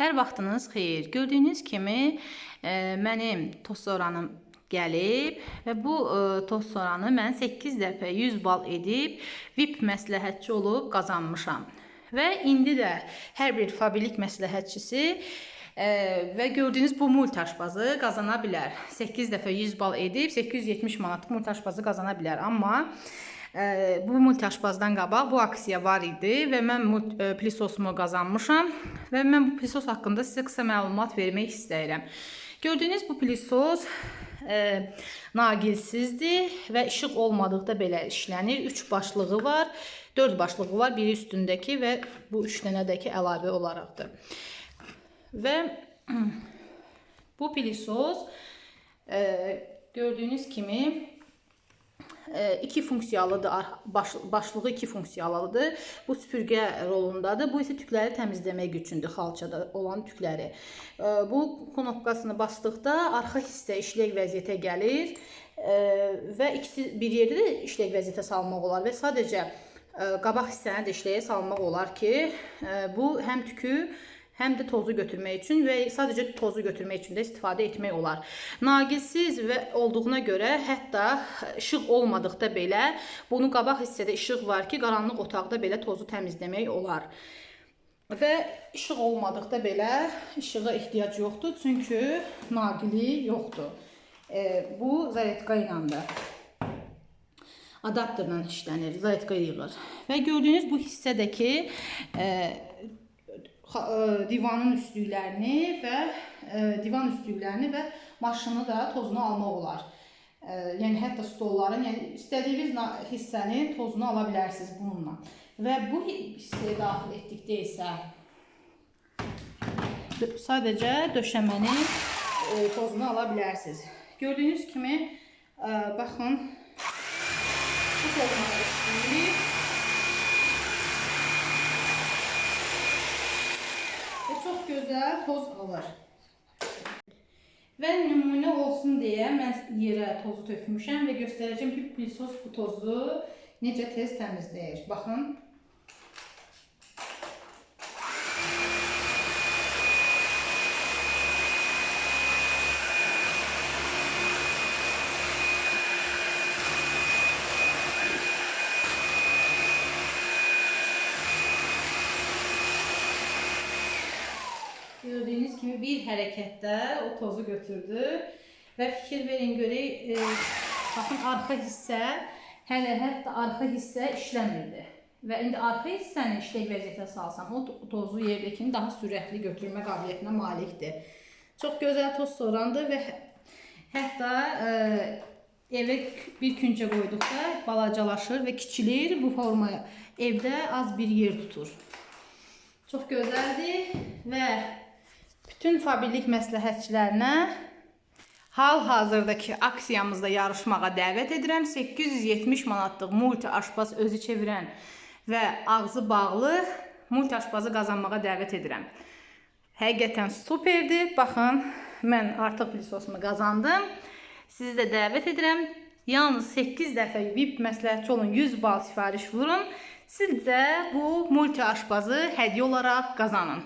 Hər vaxtınız xeyir. Gördüyünüz kimi e, mənim tost soranım gəlib və bu e, tost soranı mən 8 dəfə 100 bal edib VIP məsləhətçi olub qazanmışam. Və indi də hər bir fabilik məsləhətçisi e, və gördüyünüz bu multaşbazı qazana bilər. 8 dəfə 100 bal edib 870 manatlıq multaşbazı qazana bilər. Amma bu multaşbazdan qabaq bu aksiya var idi və mən plisosumu qazanmışam və mən bu plisos haqqında sizə qısa məlumat vermək istəyirəm. Gördüyünüz bu plisos e, naqilsizdir və işıq olmadıqda belə işlənir. 3 başlığı var, 4 başlığı var, biri üstündəki və bu 3 dənədəki əlavə olaraqdır. Və bu pilisos e, gördüyünüz kimi iki funksiyalıdır. Baş, başlığı iki funksiyalıdır. Bu süpürgə rolundadır. Bu isə tükləri təmizləmək üçündür, xalçada olan tükləri. Bu knopkasını basdıqda arxa hissə işlək vəziyyətə gəlir və ikisi bir yerdə də işlək vəziyyətə salmaq olar və sadəcə e, qabaq hissəni də işləyə salmaq olar ki, e, bu həm tükü həm də tozu götürmək üçün və sadəcə tozu götürmək üçün də istifadə etmək olar. Naqilsiz və olduğuna görə hətta işıq olmadıqda belə bunu qabaq hissədə işıq var ki, qaranlıq otaqda belə tozu təmizləmək olar. Və işıq olmadıqda belə işığa ehtiyac yoxdur, çünki naqili yoxdur. E, bu zaretka iləndir adapterlə işlənir, zaretka yığır. Və gördüyünüz bu hissədəki e, divanın üstlüklərini və e, divan üstlüklərini və maşını da tozunu almaq olar. E, yəni hətta stolların, yəni istədiyiniz hissənin tozunu ala bilərsiniz bununla. Və bu hi- hissəyə daxil etdikdə isə sadəcə döşəmənin e, tozunu ala bilərsiniz. Gördüyünüz kimi e, baxın bu tozunu işləyir. Və çox gözəl toz alır. Və nümunə olsun deyə mən yerə tozu tökmüşəm və göstərəcəm ki, pilisos bu tozu necə tez təmizləyir. Baxın. Gördüyünüz kimi bir hərəkətdə o tozu götürdü və fikir verin görək, e, baxın arxa hissə hələ hətta arxa hissə işləmirdi. Və indi arxa hissəni işlək vəziyyətə salsam, o to- tozu yerdəkini daha sürətli götürmə qabiliyyətinə malikdir. Çox gözəl toz sorandı və hə- hətta e, evə bir küncə qoyduqda balacalaşır və kiçilir bu formaya. Evdə az bir yer tutur. Çox gözəldir və bütün fabrik məsləhətçilərinə hal-hazırdakı aksiyamızda yarışmağa dəvət edirəm. 870 manatlıq multi aşpaz özü çevirən və ağzı bağlı multi aşpazı qazanmağa dəvət edirəm. Həqiqətən superdir. Baxın, mən artıq pilisosumu qazandım. Sizi də dəvət edirəm. Yalnız 8 dəfə VIP məsləhətçi olun, 100 bal sifariş vurun. Siz də bu multi aşpazı hədiyyə olaraq qazanın.